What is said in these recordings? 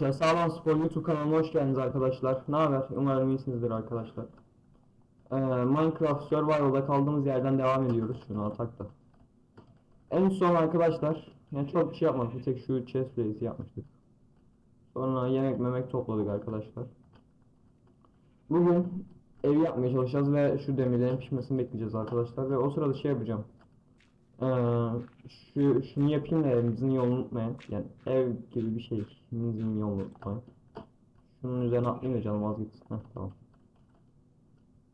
Sağlam Spor YouTube kanalıma hoş geldiniz arkadaşlar. Ne haber? Umarım iyisinizdir arkadaşlar. Ee, Minecraft Survival'da kaldığımız yerden devam ediyoruz. Şunu atak. En son arkadaşlar, yani çok bir şey yapmadık. Bir tek şu chest place'i yapmıştık. Sonra yemek memek topladık arkadaşlar. Bugün ev yapmaya çalışacağız ve şu demirlerin pişmesini bekleyeceğiz arkadaşlar. Ve o sırada şey yapacağım. Ee, şu şunu yapayım da evimizin yolunu unutmayın. Yani ev gibi bir şey. Evimizin yolunu unutmayın. Şunun üzerine atlayayım da canım az. Heh, tamam.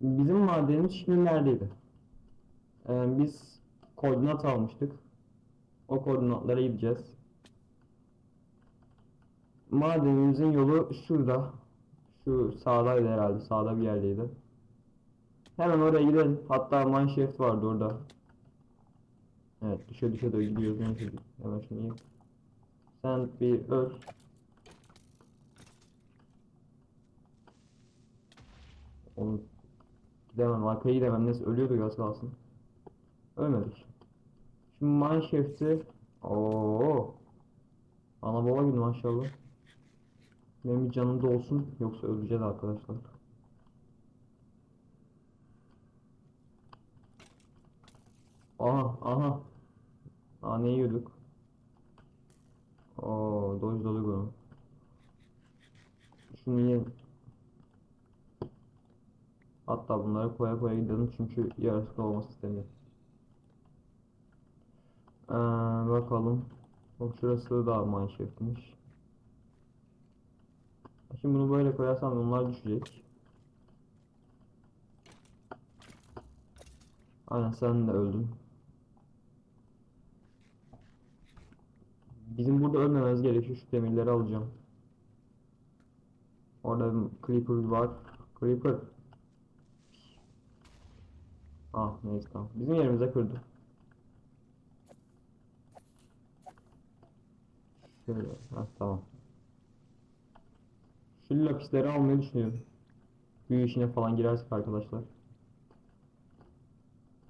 Bizim madenimiz şimdi neredeydi? Ee, biz koordinat almıştık. O koordinatlara gideceğiz. Madenimizin yolu şurada. Şu sağdaydı herhalde. Sağda bir yerdeydi. Hemen oraya gidelim. Hatta mineshaft vardı orada. Evet düşe düşe de gidiyoruz. Neyse, yiyeyim. Sen bir öl. Onu gidemem arkaya gidemem neyse ölüyordu az kalsın. Ölmedik. Şimdi mineshaft'i ooo Ana baba günü maşallah. Benim bir canım da olsun yoksa öleceğiz arkadaşlar. Aha aha. Aa ne yiyorduk? Oo doj dolu bunu. Şunu yiyelim. Hatta bunları koya koya gidelim çünkü yarısı olması istemiyorum. Ee, bakalım. Bak şurası da mineshaft'miş. Şimdi bunu böyle koyarsam bunlar düşecek. Aynen sen de öldün. Bizim burada ölmememiz gerekiyor. Şu demirleri alacağım. Orada creeper var. Creeper. Ah neyse tamam. Bizim yerimize kırdı. Şöyle. Ha tamam. Şu lapisleri almayı düşünüyorum. Büyü işine falan girersek arkadaşlar.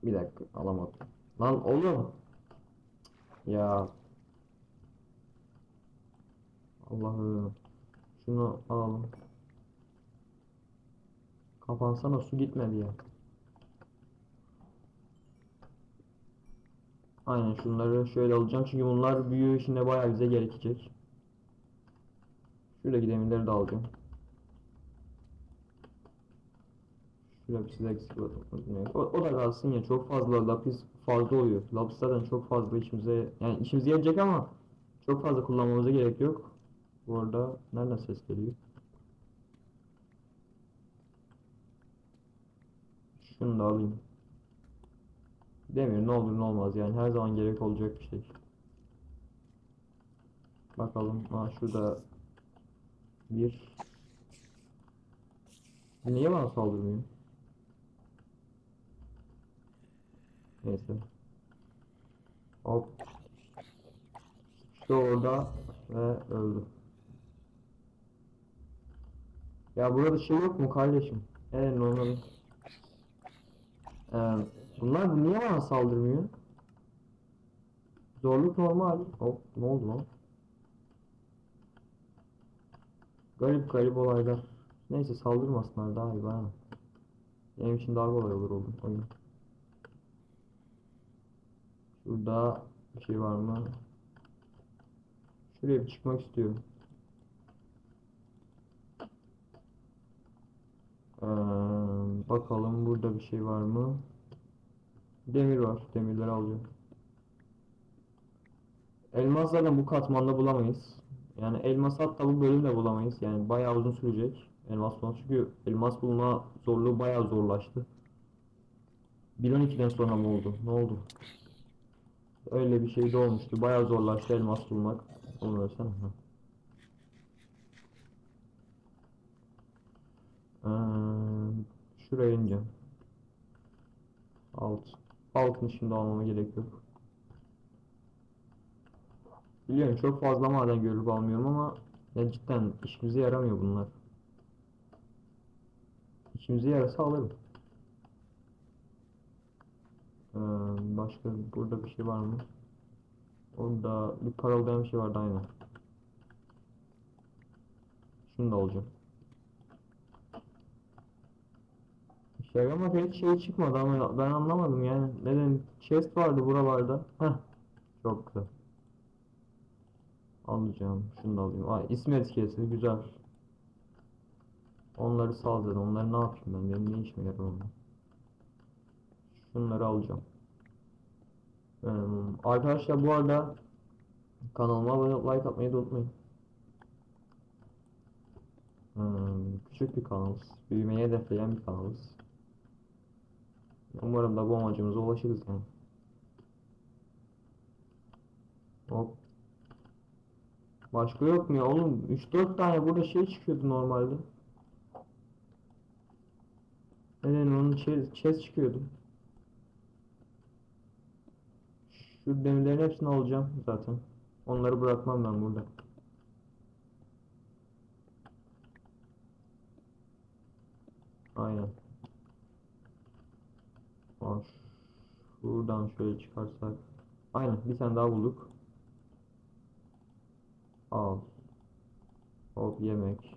Bir dakika alamadım. Lan oğlum. Ya. Allah'ım. Şunu alalım. Kapansana su gitmedi ya. Aynen şunları şöyle alacağım çünkü bunlar büyü işinde bayağı bize gerekecek. Şuradaki demirleri de alacağım. Şurada bir size eksik var. O, o da kalsın ya çok fazla lapis fazla oluyor. Lapis zaten çok fazla işimize yani işimize yarayacak ama çok fazla kullanmamıza gerek yok. Bu arada nereden ses geliyor? Şunu da alayım. Demir ne olur ne olmaz yani her zaman gerek olacak bir şey. Bakalım. Ha şurada bir Niye bana saldırmıyor? Neyse. Hop. İşte orada ve öldü. Ya burada şey yok mu kardeşim? Evet normal. Ee, bunlar niye bana saldırmıyor? Zorluk normal. Hop ne oldu lan? Garip garip olaylar. Neyse saldırmasınlar daha iyi bana. Benim için daha kolay olur oğlum oyun. Şurada bir şey var mı? Şuraya bir çıkmak istiyorum. Ee, bakalım burada bir şey var mı? Demir var. Demirleri alacağım. Elmas zaten bu katmanda bulamayız. Yani elmas hatta bu bölümde bulamayız. Yani bayağı uzun sürecek. Elmas bulma çünkü elmas bulma zorluğu bayağı zorlaştı. 1.12'den sonra mı oldu? Ne oldu? Öyle bir şey de olmuştu. Bayağı zorlaştı elmas bulmak. Onu versene. Ee, şuraya ineceğim. Alt. Altın şimdi almama gerek yok. Biliyorum çok fazla maden görüp almıyorum ama ya cidden işimize yaramıyor bunlar. İşimize yarasa alırım. Ee, başka burada bir şey var mı? Orada bir parıldayan bir şey vardı aynen. Şunu da alacağım. Şaka maka hiç şey çıkmadı ama ben anlamadım yani. Neden? Chest vardı buralarda. Heh. Çok güzel. Alacağım. Şunu da alayım. Ay ismi etiketi güzel. Onları sal dedim. Onları ne yapayım ben? Benim ne işime yarar onlar? Şunları alacağım. Eee, arkadaşlar bu arada kanalıma abone olup like atmayı da unutmayın. Hmm, küçük bir kanalız. Büyümeyi hedefleyen bir kanalız. Umarım da bu amacımıza ulaşırız yani. Hop. Başka yok mu ya oğlum? 3-4 tane burada şey çıkıyordu normalde. Neden onun chest, çıkıyordu. Şu demirlerin hepsini alacağım zaten. Onları bırakmam ben burada. Aynen. Bak, Şuradan şöyle çıkarsak. Aynen bir tane daha bulduk. Al. Hop yemek.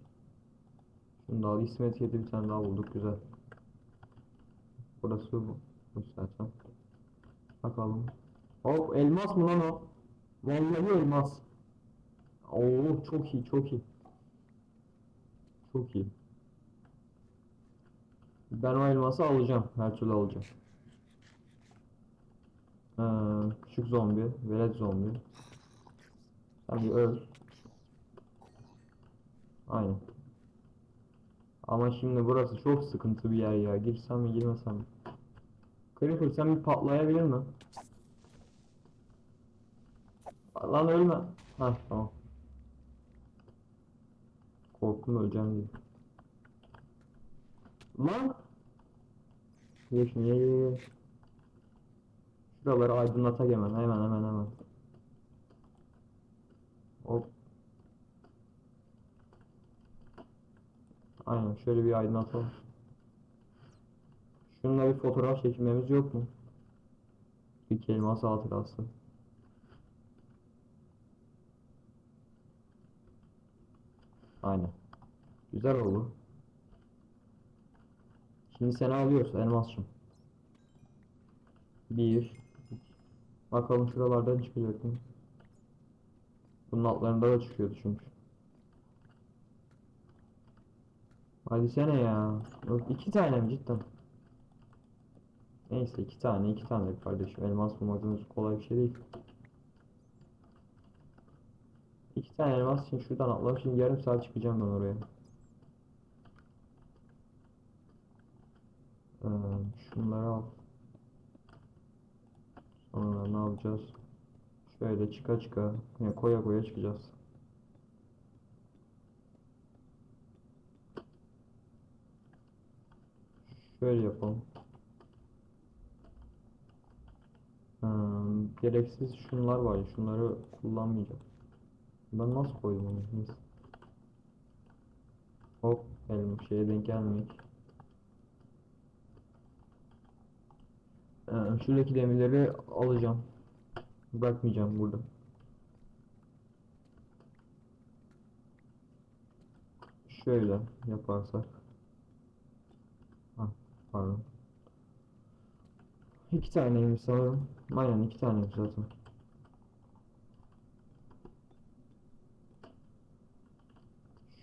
Şunu da al. İsmet yedi bir tane daha bulduk. Güzel. Burası bu. Bu zaten. Bakalım. Hop elmas mı lan o? Vallahi elmas. Oo çok iyi çok iyi. Çok iyi. Ben o elması alacağım. Her türlü alacağım. Ee, küçük zombi, velet zombi. Sen bir öl. Aynen. Ama şimdi burası çok sıkıntı bir yer ya. Girsem mi girmesem mi? Creeper sen bir patlayabilir mi? Lan ölme. Ha tamam. Korktum öleceğim diye. Lan! Ye şunu Şuraları aydınlatak hemen hemen hemen hemen. Hop. Aynen şöyle bir aydınlatalım. Şununla bir fotoğraf çekmemiz yok mu? Bir kelime hatırası. Aynen. Güzel oldu. Şimdi seni alıyoruz elmasçım. Bir. Bakalım şuralardan çıkacak mı? Bunun altlarında da çıkıyordu çünkü. Hadi sene ya. Yok iki tane mi cidden? Neyse iki tane iki tane kardeşim. Elmas bulmak kolay bir şey değil. İki tane elmas için şuradan atladım. Şimdi yarım saat çıkacağım ben oraya. Ee, şunları al. Sonra ne yapacağız? Şöyle çıka çıka, yani koya koya çıkacağız. Şöyle yapalım. Hmm, gereksiz şunlar var ya, şunları kullanmayacağım. Ben nasıl koydum onu? Neyse. Hop, elim şeye denk gelmeyecek. Ee, şuradaki demirleri alacağım. Bırakmayacağım burada. Şöyle yaparsak. Ha, pardon. İki taneymiş sanırım. Aynen iki taneymiş zaten.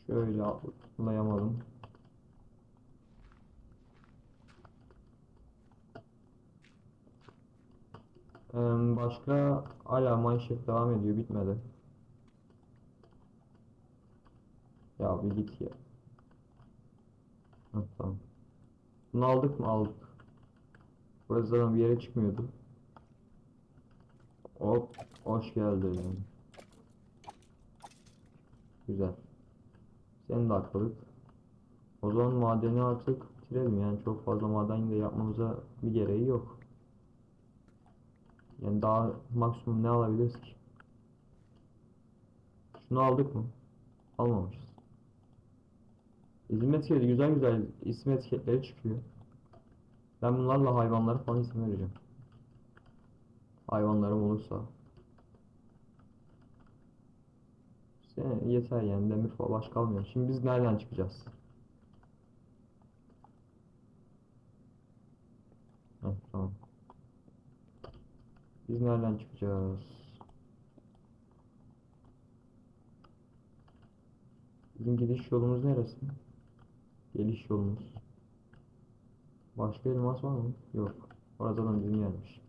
Şöyle atlayamadım. Başka hala Mineshaft devam ediyor bitmedi. Ya bir git ya. Heh, tamam. Bunu aldık mı? Aldık. Burası zaten bir yere çıkmıyordu. Hop, hoş geldin. Güzel. Seni de atladık. O zaman madeni artık bitirelim yani çok fazla maden de yapmamıza bir gereği yok. Yani daha maksimum ne alabiliriz ki? Şunu aldık mı? Almamışız. İsim etiketi güzel güzel isim etiketleri çıkıyor. Ben bunlarla hayvanlara falan isim vereceğim. Hayvanlarım olursa. Sen yeter yani demir falan baş kalmıyor. Şimdi biz nereden çıkacağız? Heh, tamam. Biz nereden çıkacağız? Bizim gidiş yolumuz neresi? Geliş yolumuz. Başka elmas var mı? Yok. Oradan bizim gelmiş.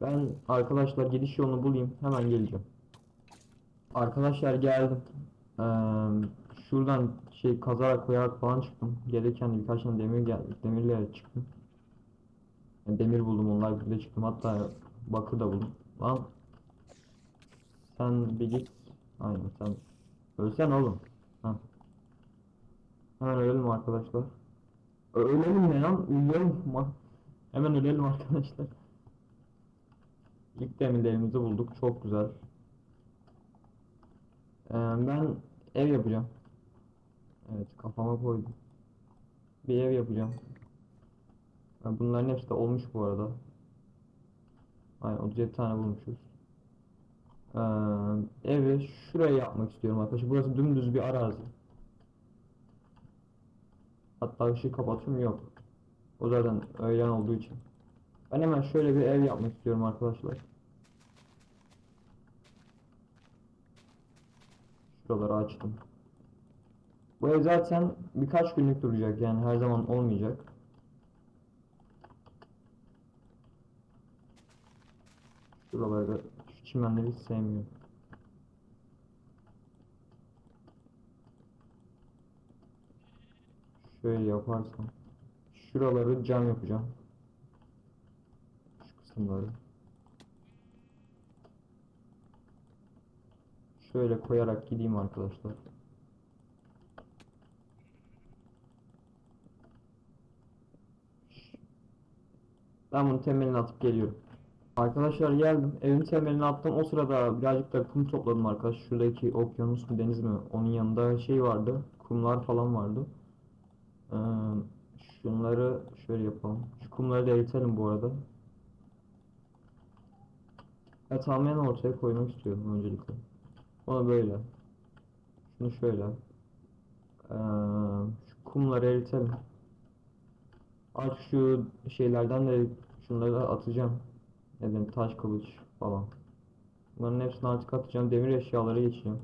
Ben arkadaşlar gidiş yolunu bulayım. Hemen geleceğim. Arkadaşlar geldim. Eee, şuradan şey kazarak koyarak falan çıktım. Gelirken birkaç tane demir geldi. Demirle çıktım. Demir buldum onlar birlikte çıktım. Hatta bakır da buldum. Lan sen bir git. Aynen sen. Ölsen oğlum. Ha. Hemen ölelim arkadaşlar. Ölelim ne lan? Uyuyalım. Hemen ölelim arkadaşlar. İlk demirlerimizi bulduk. Çok güzel. Ee, ben ev yapacağım. Evet kafama koydum. Bir ev yapacağım. Ha, Bunların hepsi de olmuş bu arada. Aynen 37 tane bulmuşuz. Ee, evi şuraya yapmak istiyorum arkadaşlar. Burası dümdüz bir arazi. Hatta ışığı kapatıyorum yok. O zaten öğlen olduğu için. Ben hemen şöyle bir ev yapmak istiyorum arkadaşlar. Şuraları açtım. Bu ev zaten birkaç günlük duracak yani her zaman olmayacak. Şuraları şu çimenleri hiç sevmiyorum. Şöyle yaparsam. Şuraları cam yapacağım. Şu kısımları. Şöyle koyarak gideyim arkadaşlar. Ben bunun temelini atıp geliyorum. Arkadaşlar geldim. Evin temelini attım. O sırada birazcık da kum topladım arkadaş. Şuradaki okyanus mu deniz mi? Onun yanında şey vardı. Kumlar falan vardı. Ee, şunları şöyle yapalım. Şu kumları da eritelim bu arada. Ya tamamen ortaya koymak istiyorum öncelikle. Onu böyle. Şunu şöyle. Ee, şu kumları eritelim. Artık şu şeylerden de şunları da atacağım. Ne diyeyim taş kılıç falan. Bunların hepsini artık atacağım. Demir eşyaları geçeceğim.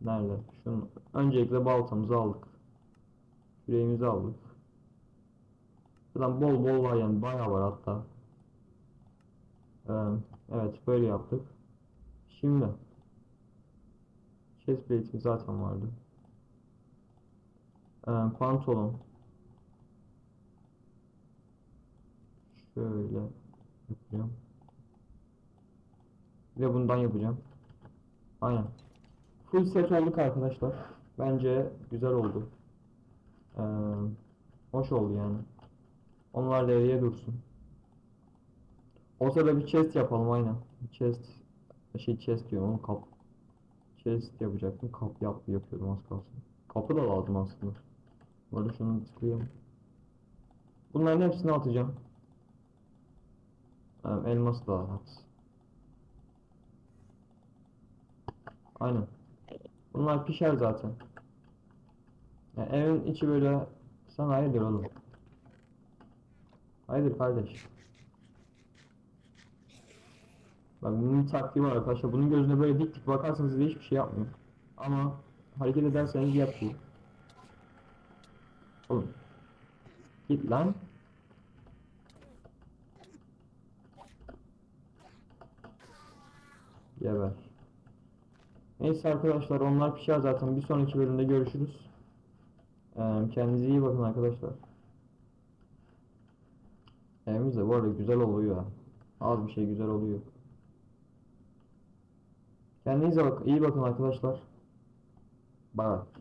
Nerede? Şunu öncelikle baltamızı aldık. Küreğimizi aldık. Buradan bol bol var yani bayağı var hatta. Ee, evet böyle yaptık. Şimdi chestplate'imiz zaten vardı. Ee, pantolon. Şöyle yapacağım. De bundan yapacağım. Aynen. Full set olduk arkadaşlar. Bence güzel oldu. Ee, hoş oldu yani. Onlar devreye dursun. O sırada bir chest yapalım aynen. Chest şey chest diyorum onu kap. Chest yapacaktım. Kap yap yapıyordum az kalsın. Kapı da lazım aslında. Arada şunu tıklayalım. Bunların hepsini atacağım. Ee, elması da at. Aynen. Bunlar pişer zaten. Yani evin içi böyle sen hayırdır oğlum. Hayırdır kardeş. Bak bunun taktiği var arkadaşlar. Bunun gözüne böyle dik dik bakarsanız size hiçbir şey yapmıyor. Ama hareket ederseniz yapıyor. Oğlum. Git lan. Geber. Neyse arkadaşlar onlar pişer zaten. Bir sonraki bölümde görüşürüz. Ee, kendinize iyi bakın arkadaşlar. Evimiz de bu arada güzel oluyor. Az bir şey güzel oluyor. Kendinize bak iyi bakın arkadaşlar. Bye.